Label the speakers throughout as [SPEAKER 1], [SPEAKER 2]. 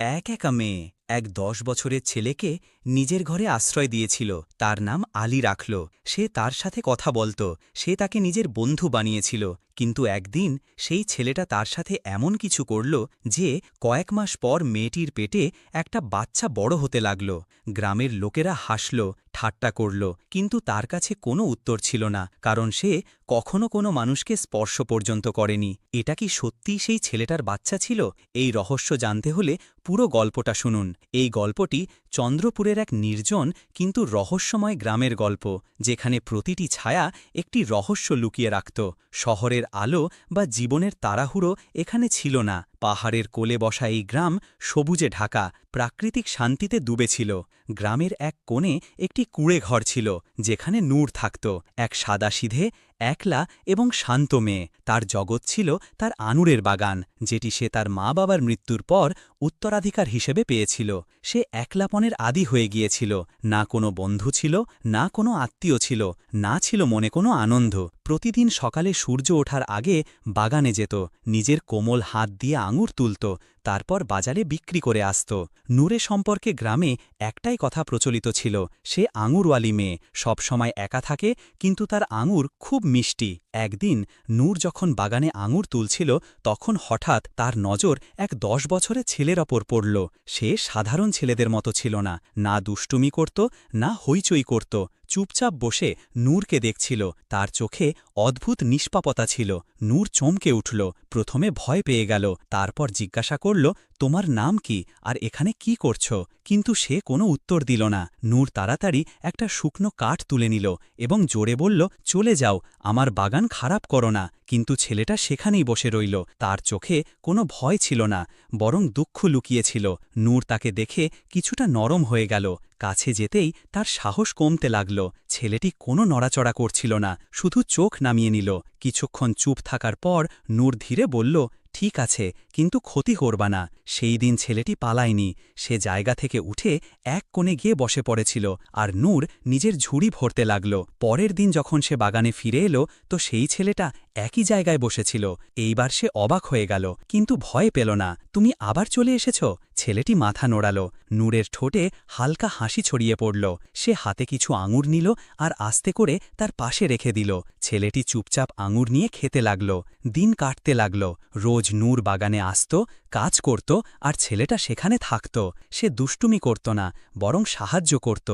[SPEAKER 1] এক একা মেয়ে এক দশ বছরের ছেলেকে নিজের ঘরে আশ্রয় দিয়েছিল। তার নাম আলী রাখল। সে তার সাথে কথা বলত। সে তাকে নিজের বন্ধু বানিয়েছিল। কিন্তু একদিন সেই ছেলেটা তার সাথে এমন কিছু করল যে কয়েক মাস পর মেয়েটির পেটে একটা বাচ্চা বড় হতে লাগল। গ্রামের লোকেরা হাসল। ঠাট্টা করল, কিন্তু তার কাছে কোনো উত্তর ছিল না, কারণ সে কখনো কোনো মানুষকে স্পর্শ পর্যন্ত করেনি। এটা কি সত্যিই সেই ছেলেটার বাচ্চা ছিল? এই রহস্য জানতে হলে পুরো গল্পটা শুনুন। এই গল্পটি চন্দ্রপুরের এক নির্জন কিন্তু রহস্যময় গ্রামের গল্প, যেখানে প্রতিটি ছায়া একটি রহস্য লুকিয়ে রাখত। শহরের আলো বা জীবনের তাড়াহুড়ো এখানে ছিল না। পাহাড়ের কোলে বসা এই গ্রাম সবুজে ঢাকা, প্রাকৃতিক শান্তিতে ডুবেছিল। গ্রামের এক কোণে একটি কুঁড়ে ঘর ছিল, যেখানে নূর থাকত। এক সাদাসিধে একলা এবং শান্ত মেয়ে। তার জগৎ ছিল তার আনুরের বাগান, যেটি সে তার মা বাবার মৃত্যুর পর উত্তরাধিকার হিসেবে পেয়েছিল। সে একলাপনের আদি হয়ে গিয়েছিল। না কোনো বন্ধু ছিল, না কোনো আত্মীয় ছিল, না ছিল মনে কোনো আনন্দ। প্রতিদিন সকালে সূর্য ওঠার আগে বাগানে যেত, নিজের কোমল হাত দিয়ে আঙুর তুলত, তারপর বাজারে বিক্রি করে আসত। নূরে সম্পর্কে গ্রামে একটাই কথা প্রচলিত ছিল, সে আঙুরওয়ালি মেয়ে, সবসময় একা থাকে, কিন্তু তার আঙুর খুব মিষ্টি। একদিন নূর যখন বাগানে আঙুর তুলছিল, তখন হঠাৎ তার নজর এক দশ বছরের ছেলের ওপর পড়ল। সে সাধারণ ছেলেদের মতো ছিল না না দুষ্টুমি করত, না হইচই করত। চুপচাপ বসে নূরকে দেখছিল। তার চোখে অদ্ভুত নিষ্পাপতা ছিল। নূর চমকে উঠল, প্রথমে ভয় পেয়ে গেল, তারপর জিজ্ঞাসা করল তোমার নাম কি? আর এখানে কি করছ? কিন্তু সে কোনো উত্তর দিল না। নূর তাড়াতাড়ি একটা শুকনো কাঠ তুলে নিল এবং জোরে বলল, চলে যাও, আমার বাগান খারাপ করো না। কিন্তু ছেলেটা সেখানেই বসে রইল। তার চোখে কোনো ভয় ছিল না, বরং দুঃখ লুকিয়েছিল। নূর তাকে দেখে কিছুটা নরম হয়ে গেল। কাছে যেতেই তার সাহস কমতে লাগল। ছেলেটি কোনো নড়াচড়া করছিল না, শুধু চোখ নামিয়ে নিল। কিছুক্ষণ চুপ থাকার পর নূর ধীরে বলল ঠিক আছে, কিন্তু ক্ষতি করবা না। সেই দিন ছেলেটি পালায়নি। সে জায়গা থেকে উঠে এক কোণে গিয়ে বসে পড়েছিল আর নূর নিজের ঝুড়ি ভরতে লাগল। পরের দিন যখন সে বাগানে ফিরে এলো, তো সেই ছেলেটা একই জায়গায় বসেছিল। এইবার সে অবাক হয়ে গেল। কিন্তু ভয় পেল না। তুমি আবার চলে এসেছ? ছেলেটি মাথা নোড়াল। নূরের ঠোঁটে হালকা হাসি ছড়িয়ে পড়ল। সে হাতে কিছু আঙুর নিল আর আস্তে করে তার পাশে রেখে দিল। ছেলেটি চুপচাপ আঙুর নিয়ে খেতে লাগল। দিন কাটতে লাগল। রোজ নূর বাগানে আসত, কাজ করত আর ছেলেটা সেখানে থাকত। সে দুষ্টুমি করত না, বরং সাহায্য করত।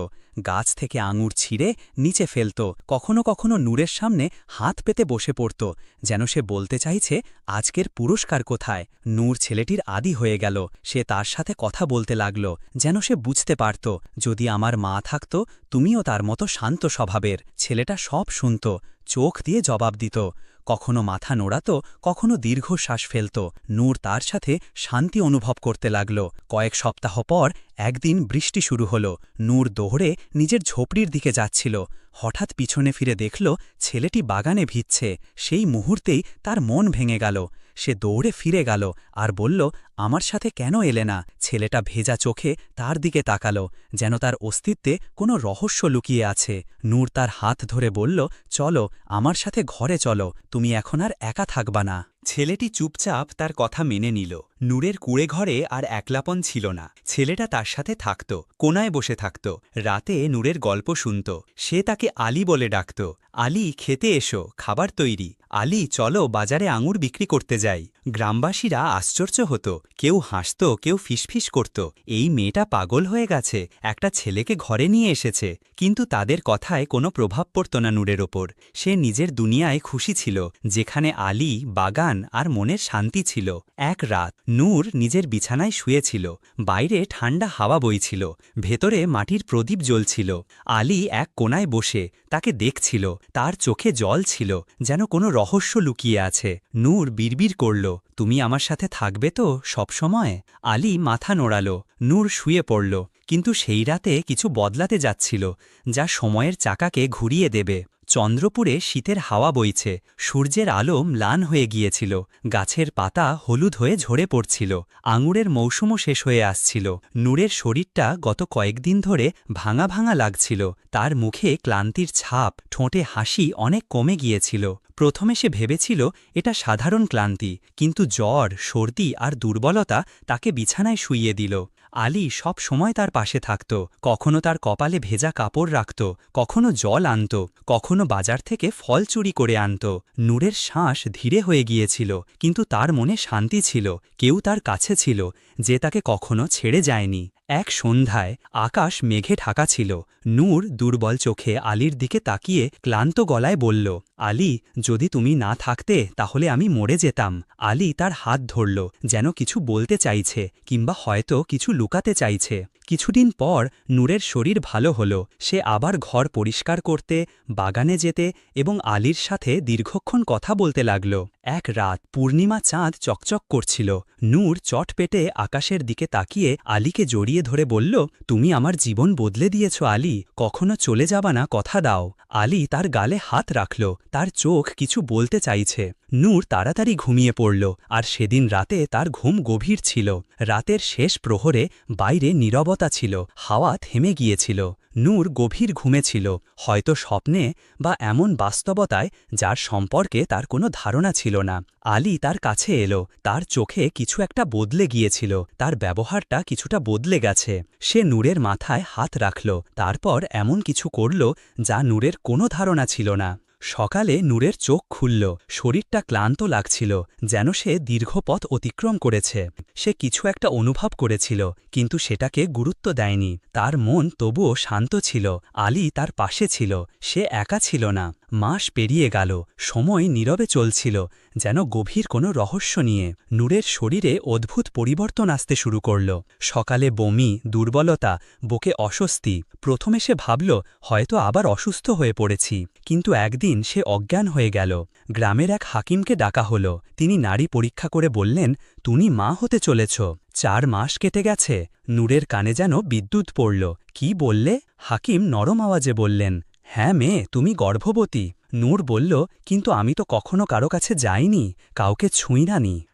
[SPEAKER 1] গাছ থেকে আঙুর ছিঁড়ে নিচে ফেলত। কখনো কখনো নূরের সামনে হাত পেতে বসে পড়ত, যেন সে বলতে চাইছে, আজকের পুরস্কার কোথায়? নূর ছেলেটির আদি হয়ে গেল। সে তার সাথে কথা বলতে লাগল, যেন সে বুঝতে পারত, যদি আমার মা থাকত, তুমিও তার মতো শান্ত স্বভাবের। ছেলেটা সব শুনত, চোখ দিয়ে জবাব দিত কখনো মাথা নোড়াত, কখনো দীর্ঘশ্বাস ফেলত। নূর তার সাথে শান্তি অনুভব করতে লাগল। কয়েক সপ্তাহ পর একদিন বৃষ্টি শুরু হল। নূর দৌড়ে নিজের ঝোপড়ির দিকে যাচ্ছিল। হঠাৎ পিছনে ফিরে দেখল, ছেলেটি বাগানে ভিজছে। সেই মুহূর্তেই তার মন ভেঙে গেল। সে দৌড়ে ফিরে গেল আর বলল, আমার সাথে কেন এলে না? ছেলেটা ভেজা চোখে তার দিকে তাকাল, যেন তার অস্তিত্বে কোনো রহস্য লুকিয়ে আছে। নূর তার হাত ধরে বলল, চলো, আমার সাথে ঘরে চলো, তুমি এখন আর একা থাকবা না। ছেলেটি চুপচাপ তার কথা মেনে নিল। নূরের কুড়ে ঘরে আর একলাপন ছিল না। ছেলেটা তার সাথে থাকত কোনায় বসে থাকত। রাতে নূরের গল্প শুনত। সে তাকে আলী বলে ডাকত। আলী, খেতে এসো, খাবার তৈরি। আলী, চলো বাজারে আঙুর বিক্রি করতে যাই। গ্রামবাসীরা আশ্চর্য হতো। কেউ হাসত, কেউ ফিসফিস করত। এই মেয়েটা পাগল হয়ে গেছে। একটা ছেলেকে ঘরে নিয়ে এসেছে। কিন্তু তাদের কথায় কোনো প্রভাব পড়ত না নূরের ওপর। সে নিজের দুনিয়ায় খুশি ছিল, যেখানে আলী বাগান আর মনের শান্তি ছিল। এক রাত নূর নিজের বিছানায় শুয়েছিল, বাইরে ঠান্ডা হাওয়া বইছিল, ভেতরে মাটির প্রদীপ জ্বলছিল। আলী এক কোনায় বসে তাকে দেখছিল, তার চোখে জল ছিল, যেন কোনো রহস্য লুকিয়ে আছে। নূর বিড়বিড় করল, তুমি আমার সাথে থাকবে তো সবসময় আলী মাথা নোড়াল, নূর শুয়ে পড়ল, কিন্তু সেই রাতে কিছু বদলাতে যাচ্ছিল, যা সময়ের চাকাকে ঘুরিয়ে দেবে। চন্দ্রপুরে শীতের হাওয়া বইছে, সূর্যের আলো ম্লান হয়ে গিয়েছিল, গাছের পাতা হলুদ হয়ে ঝরে পড়ছিল, আঙুরের মৌসুমও শেষ হয়ে আসছিল, নূরের শরীরটা গত কয়েকদিন ধরে ভাঙা ভাঙা লাগছিল, তার মুখে ক্লান্তির ছাপ, ঠোঁটে হাসি অনেক কমে গিয়েছিল, প্রথমে সে ভেবেছিল এটা সাধারণ ক্লান্তি, কিন্তু জ্বর, সর্দি আর দুর্বলতা তাকে বিছানায় শুইয়ে দিল। আলী সব সময় তার পাশে থাকত, কখনো তার কপালে ভেজা কাপড় রাখত, কখনো জল আনত, কখনো বাজার থেকে ফল চুরি করে আনত। নূরের শ্বাস ধীরে হয়ে গিয়েছিল, কিন্তু তার মনে শান্তি ছিল, কেউ তার কাছে ছিল, যে তাকে কখনো ছেড়ে যায়নি। এক সন্ধ্যায় আকাশ মেঘে ঢাকা ছিল। নূর দুর্বল চোখে আলীর দিকে তাকিয়ে ক্লান্ত গলায় বলল, আলী, যদি তুমি না থাকতে, তাহলে আমি মরে যেতাম। আলী তার হাত ধরল, যেন কিছু বলতে চাইছে, কিংবা হয়তো কিছু লুকাতে চাইছে। কিছুদিন পর নূরের শরীর ভালো হলো, সে আবার ঘর পরিষ্কার করতে, বাগানে যেতে এবং আলীর সাথে দীর্ঘক্ষণ কথা বলতে লাগল। এক রাত পূর্ণিমা চাঁদ চকচক করছিল। নূর চট পেটে আকাশের দিকে তাকিয়ে আলীকে জড়িয়ে ধরে বলল, তুমি আমার জীবন বদলে দিয়েছ, আলী। কখনো চলে যাবা না, কথা দাও। আলী তার গালে হাত রাখল, তার চোখ কিছু বলতে চাইছে। নূর তাড়াতাড়ি ঘুমিয়ে পড়ল, আর সেদিন রাতে তার ঘুম গভীর ছিল। রাতের শেষ প্রহরে বাইরে নীরবতা ছিল, হাওয়া থেমে গিয়েছিল। নূর গভীর ঘুমে ছিল, হয়তো স্বপ্নে বা এমন বাস্তবতায় যার সম্পর্কে তার কোনো ধারণা ছিল না। আলী তার কাছে এলো, তার চোখে কিছু একটা বদলে গিয়েছিল, তার ব্যবহারটা কিছুটা বদলে গেছে। সে নূরের মাথায় হাত রাখল, তারপর এমন কিছু করল যা নূরের কোনো ধারণা ছিল না। সকালে নূরের চোখ খুলল, শরীরটা ক্লান্ত লাগছিল, যেন সে দীর্ঘ পথ অতিক্রম করেছে। সে কিছু একটা অনুভব করেছিল, কিন্তু সেটাকে গুরুত্ব দেয়নি। তার মন তবুও শান্ত ছিল, আলী তার পাশে ছিল, সে একা ছিল না। মাস পেরিয়ে গেল, সময় নীরবে চলছিল, যেন গভীর কোনো রহস্য নিয়ে। নূরের শরীরে অদ্ভুত পরিবর্তন আসতে শুরু করল। সকালে বমি, দুর্বলতা, বুকে অস্বস্তি, প্রথমে সে ভাবল, হয়তো আবার অসুস্থ হয়ে পড়েছি। কিন্তু একদিন সে অজ্ঞান হয়ে গেল। গ্রামের এক হাকিমকে ডাকা হল। তিনি নারী পরীক্ষা করে বললেন, তুমি মা হতে চলেছ। চার মাস কেটে গেছে। নূরের কানে যেন বিদ্যুৎ পড়ল। কি বললে? হাকিম নরম আওয়াজে বললেন হ্যাঁ মেয়ে, তুমি গর্ভবতী। নূর বলল, কিন্তু আমি তো কখনো কারও কাছে যাইনি, কাউকে ছুঁই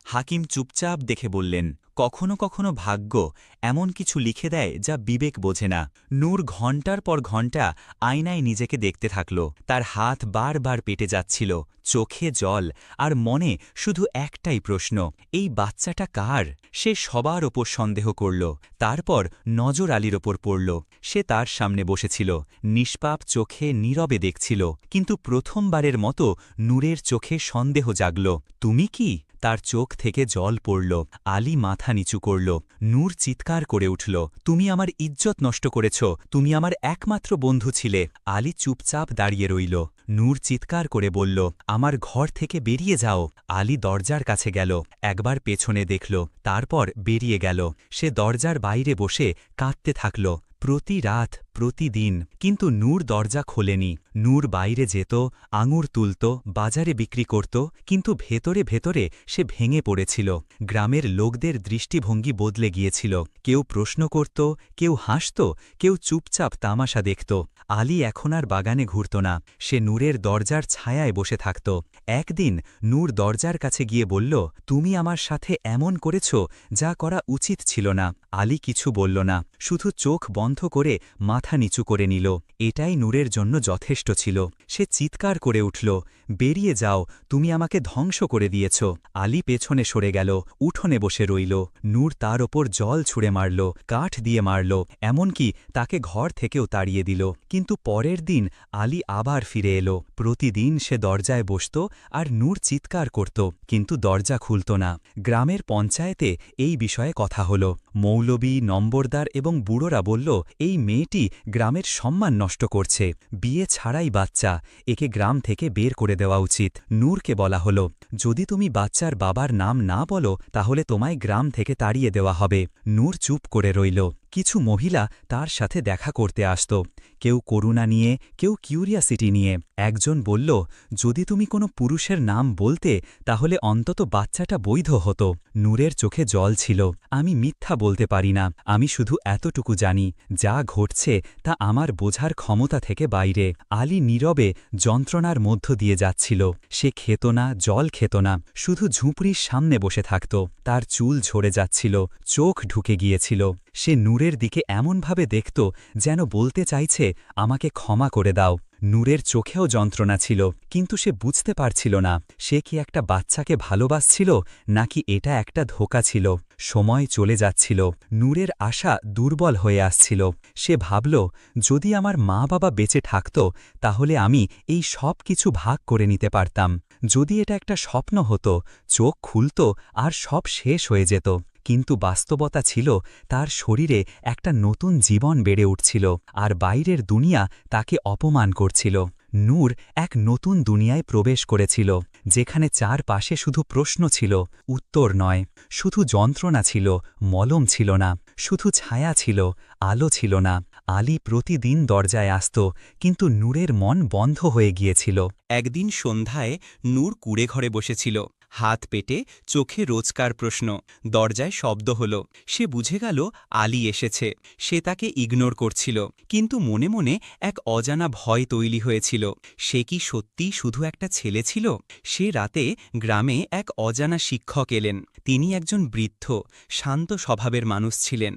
[SPEAKER 2] হাকিম চুপচাপ দেখে বললেন কখনো কখনো ভাগ্য এমন কিছু লিখে দেয় যা বিবেক বোঝে না। নূর ঘণ্টার পর ঘণ্টা আয়নায় নিজেকে দেখতে থাকল। তার হাত বারবার পেটে যাচ্ছিল, চোখে জল আর মনে শুধু একটাই প্রশ্ন, এই বাচ্চাটা কার? সে সবার ওপর সন্দেহ করল, তারপর নজর আলীর ওপর পড়ল। সে তার সামনে বসেছিল, নিষ্পাপ চোখে নীরবে দেখছিল, কিন্তু প্রথমবারের মতো নূরের চোখে সন্দেহ জাগল। তুমি কি? তার চোখ থেকে জল পড়ল, আলী মাথা নিচু করল, নূর চিৎকার করে উঠল, তুমি আমার ইজ্জত নষ্ট করেছ, তুমি আমার একমাত্র বন্ধু ছিলে। আলী চুপচাপ দাঁড়িয়ে রইল, নূর চিৎকার করে বলল, আমার ঘর থেকে বেরিয়ে যাও। আলী দরজার কাছে গেল, একবার পেছনে দেখল, তারপর বেরিয়ে গেল, সে দরজার বাইরে বসে কাঁদতে থাকল, প্রতি রাত প্রতিদিন, কিন্তু নূর দরজা খোলেনি। নূর বাইরে যেত, আঙুর তুলত, বাজারে বিক্রি করত, কিন্তু ভেতরে ভেতরে সে ভেঙে পড়েছিল। গ্রামের লোকদের দৃষ্টিভঙ্গি বদলে গিয়েছিল। কেউ প্রশ্ন করত, কেউ হাসত, কেউ চুপচাপ তামাশা দেখত। আলী এখন আর বাগানে ঘুরত না। সে নূরের দরজার ছায়ায় বসে থাকত। একদিন নূর দরজার কাছে গিয়ে বলল, তুমি আমার সাথে এমন করেছ যা করা উচিত ছিল না। আলী কিছু বলল না। শুধু চোখ বন্ধ করে মাথা নিচু করে নিল। এটাই নূরের জন্য যথেষ্ট ছিল। সে চিৎকার করে উঠল, বেরিয়ে যাও, তুমি আমাকে ধ্বংস করে দিয়েছ। আলী পেছনে সরে গেল, উঠোনে বসে রইল। নূর তার ওপর জল ছুঁড়ে মারল, কাঠ দিয়ে মারল, এমনকি তাকে ঘর থেকেও তাড়িয়ে দিল। কিন্তু পরের দিন আলী আবার ফিরে এলো। প্রতিদিন সে দরজায় বসত আর নূর চিৎকার করত, কিন্তু দরজা খুলত না। গ্রামের পঞ্চায়েতে এই বিষয়ে কথা হল। মৌলবী, নম্বরদার এবং বুড়োরা বলল, এই মেয়েটি গ্রামের সম্মান নষ্ট করছে। বিয়ে ছাড়াই বাচ্চা। একে গ্রাম থেকে বের করে দেওয়া উচিত। নূরকে বলা হলো, যদি তুমি বাচ্চার বাবার নাম না বলো, তাহলে তোমায় গ্রাম থেকে তাড়িয়ে দেওয়া হবে। নূর চুপ করে রইল। কিছু মহিলা তার সাথে দেখা করতে আসত। কেউ করুণা নিয়ে, কেউ কিউরিয়াসিটি নিয়ে। একজন বলল, যদি তুমি কোনো পুরুষের নাম বলতে, তাহলে অন্তত বাচ্চাটা বৈধ হতো। নূরের চোখে জল ছিল। আমি মিথ্যা বলতে পারি না। আমি শুধু এতটুকু জানি, যা ঘটছে, তা আমার বোঝার ক্ষমতা থেকে বাইরে। আলী নীরবে যন্ত্রণার মধ্য দিয়ে যাচ্ছিল। সে খেত না, জল খেত না। শুধু ঝুঁপড়ির সামনে বসে থাকত। তার চুল ঝরে যাচ্ছিল। চোখ ঢুকে গিয়েছিল। সে নূরের দিকে এমনভাবে দেখত, যেন বলতে চাইছে আমাকে ক্ষমা করে দাও। নূরের চোখেও যন্ত্রণা ছিল, কিন্তু সে বুঝতে পারছিল না, সে কি একটা বাচ্চাকে ভালোবাসছিল, নাকি এটা একটা ধোকা ছিল। সময় চলে যাচ্ছিল, নূরের আশা দুর্বল হয়ে আসছিল। সে ভাবল, যদি আমার মা বাবা বেঁচে থাকত, তাহলে আমি এই সব কিছু ভাগ করে নিতে পারতাম। যদি এটা একটা স্বপ্ন হতো, চোখ খুলত, আর সব শেষ হয়ে যেত। কিন্তু বাস্তবতা ছিল, তার শরীরে একটা নতুন জীবন বেড়ে উঠছিল, আর বাইরের দুনিয়া তাকে অপমান করছিল। নূর এক নতুন দুনিয়ায় প্রবেশ করেছিল, যেখানে চারপাশে শুধু প্রশ্ন ছিল, উত্তর নয়। শুধু যন্ত্রণা ছিল, মলম ছিল না। শুধু ছায়া ছিল, আলো ছিল না। আলী প্রতিদিন দরজায় আসত, কিন্তু নূরের মন বন্ধ হয়ে গিয়েছিল।
[SPEAKER 1] একদিন সন্ধ্যায় নূর কুড়ে ঘরে বসেছিল। হাত পেটে চোখে রোজকার প্রশ্ন। দরজায় শব্দ হল। সে বুঝে গেল আলী এসেছে। সে তাকে ইগনোর করছিল। কিন্তু মনে মনে এক অজানা ভয় তৈরি হয়েছিল। সে কি সত্যি শুধু একটা ছেলে ছিল? সে রাতে গ্রামে এক অজানা শিক্ষক এলেন। তিনি একজন বৃদ্ধ, শান্ত স্বভাবের মানুষ ছিলেন।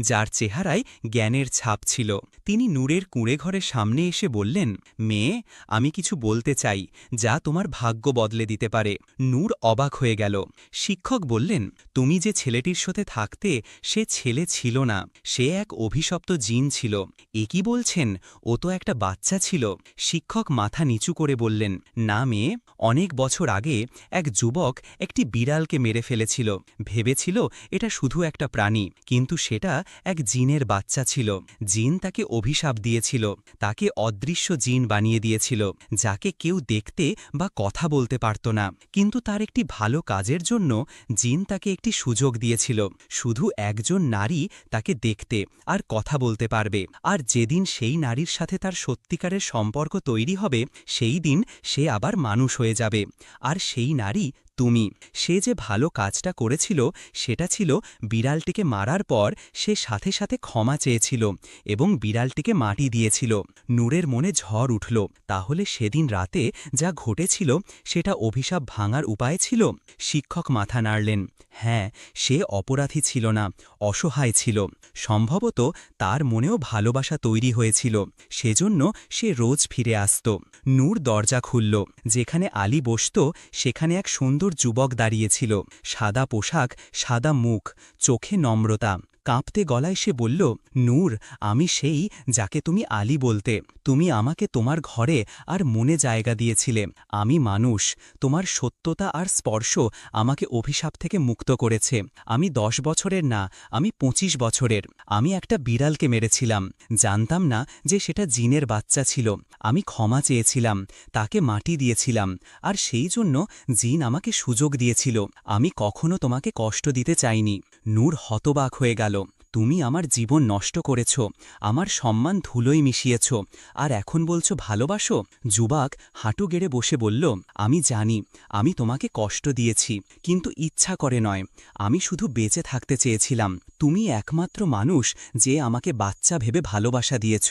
[SPEAKER 1] যার চেহারায় জ্ঞানের ছাপ ছিল। তিনি নূরের কুঁড়ে ঘরের সামনে এসে বললেন, মেয়ে, আমি কিছু বলতে চাই, যা তোমার ভাগ্য বদলে দিতে পারে। নূর অবাক হয়ে গেল। শিক্ষক বললেন, তুমি যে ছেলেটির সাথে থাকতে সে ছেলে ছিল না, সে এক অভিশপ্ত জিন ছিল। এ কি বলছেন? ও তো একটা বাচ্চা ছিল। শিক্ষক মাথা নিচু করে বললেন, না মেয়ে, অনেক বছর আগে এক যুবক একটি বিড়ালকে মেরে ফেলেছিল। ভেবেছিল এটা শুধু একটা প্রাণী, কিন্তু সেটা এক জিনের বাচ্চা ছিল। জিন তাকে অভিশাপ দিয়েছিল। তাকে অদৃশ্য জিন বানিয়ে দিয়েছিল, যাকে কেউ দেখতে বা কথা বলতে পারত না। কিন্তু তার একটি ভালো কাজের জন্য জিন তাকে একটি সুযোগ দিয়েছিল। শুধু একজন নারী তাকে দেখতে আর কথা বলতে পারবে। আর যেদিন সেই নারীর সাথে তার সত্যিকারের সম্পর্ক তৈরি হবে, সেই দিন সে আবার মানুষ হয়ে যাবে। আর সেই নারী তুমি। সে যে ভালো কাজটা করেছিল, সেটা ছিল বিড়ালটিকে মারার পর সে সাথে সাথে ক্ষমা চেয়েছিল এবং বিড়ালটিকে মাটি দিয়েছিল। নূরের মনে ঝড় উঠল। তাহলে সেদিন রাতে যা ঘটেছিল, সেটা অভিশাপ ভাঙার উপায় ছিল? শিক্ষক মাথা নাড়লেন। হ্যাঁ সে অপরাধী ছিল না, অসহায় ছিল। সম্ভবত তার মনেও ভালোবাসা তৈরি হয়েছিল। সেজন্য সে রোজ ফিরে আসত। নূর দরজা খুলল। যেখানে আলী বসত, সেখানে এক সুন্দর যুবক দাঁড়িয়েছিল। সাদা পোশাক সাদা মুখ চোখে নম্রতা। কাঁপতে গলায় সে বলল, নূর, আমি সেই যাকে তুমি আলী বলতে, তুমি আমাকে তোমার ঘরে আর মনে জায়গা দিয়েছিলে। আমি মানুষ, তোমার সত্যতা আর স্পর্শ আমাকে অভিশাপ থেকে মুক্ত করেছে। আমি দশ বছরের না, আমি ২৫ বছরের। আমি একটা বিড়ালকে মেরেছিলাম। জানতাম না যে সেটা জিনের বাচ্চা ছিল। আমি ক্ষমা চেয়েছিলাম, তাকে মাটি দিয়েছিলাম, আর সেই জন্য জিন আমাকে সুযোগ দিয়েছিল। আমি কখনো তোমাকে কষ্ট দিতে চাইনি। নূর হতবাক হয়ে গেল। তুমি আমার জীবন নষ্ট করেছ, আমার সম্মান ধুলোই মিশিয়েছ, আর এখন বলছো ভালোবাসো? যুবাক হাঁটু গেড়ে বসে বলল, আমি জানি, আমি তোমাকে কষ্ট দিয়েছি, কিন্তু ইচ্ছা করে নয়। আমি শুধু বেঁচে থাকতে চেয়েছিলাম। তুমি একমাত্র মানুষ যে আমাকে বাচ্চা ভেবে ভালোবাসা দিয়েছ।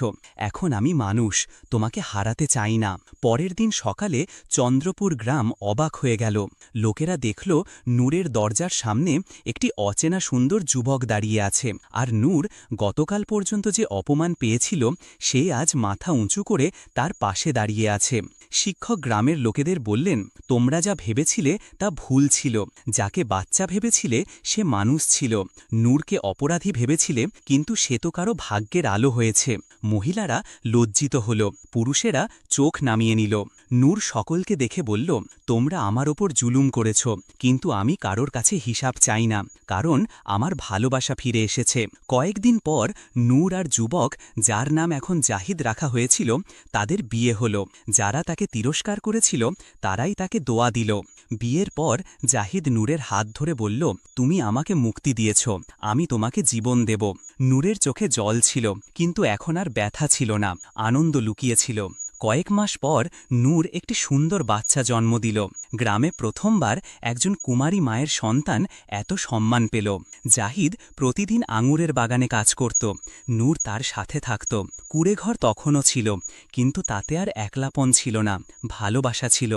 [SPEAKER 1] এখন আমি মানুষ, তোমাকে হারাতে চাই না। পরের দিন সকালে চন্দ্রপুর গ্রাম অবাক হয়ে গেল। লোকেরা দেখল নূরের দরজার সামনে একটি অচেনা সুন্দর যুবক দাঁড়িয়ে আছে। আর নূর গতকাল পর্যন্ত যে অপমান পেয়েছিল, সে আজ মাথা উঁচু করে তার পাশে দাঁড়িয়ে আছে। শিক্ষক গ্রামের লোকেদের বললেন, তোমরা যা ভেবেছিলে তা ভুল ছিল। যাকে বাচ্চা ভেবেছিলে, সে মানুষ ছিল। নূরকে অপরাধী ভেবেছিলে, কিন্তু সে তো কারও ভাগ্যের আলো হয়েছে। মহিলারা লজ্জিত হল, পুরুষেরা চোখ নামিয়ে নিল। নূর সকলকে দেখে বলল, তোমরা আমার ওপর জুলুম করেছ, কিন্তু আমি কারোর কাছে হিসাব চাই না, কারণ আমার ভালোবাসা ফিরে এসেছে। কয়েকদিন পর নূর আর যুবক, যার নাম এখন জাহিদ রাখা হয়েছিল, তাদের বিয়ে হল। যারা তাকে তিরস্কার করেছিল, তারাই তাকে দোয়া দিল। বিয়ের পর জাহিদ নূরের হাত ধরে বলল, তুমি আমাকে মুক্তি দিয়েছ, আমি তোমাকে জীবন দেব। নূরের চোখে জল ছিল, কিন্তু এখন আর ব্যথা ছিল না, আনন্দ লুকিয়েছিল। কয়েক মাস পর নূর একটি সুন্দর বাচ্চা জন্ম দিল। গ্রামে প্রথমবার একজন কুমারী মায়ের সন্তান এত সম্মান পেল। জাহিদ প্রতিদিন আঙুরের বাগানে কাজ করত। নূর তার সাথে থাকত। কুড়েঘর তখনও ছিল, কিন্তু তাতে আর একলাপন ছিল না, ভালোবাসা ছিল।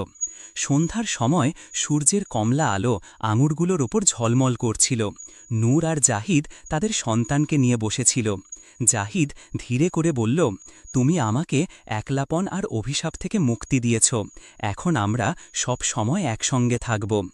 [SPEAKER 1] সন্ধ্যার সময় সূর্যের কমলা আলো আঙুরগুলোর ওপর ঝলমল করছিল। নূর আর জাহিদ তাদের সন্তানকে নিয়ে বসেছিল। জাহিদ ধীরে করে বলল, তুমি আমাকে একলাপন আর অভিশাপ থেকে মুক্তি দিয়েছ। এখন আমরা সব সময় একসঙ্গে থাকব।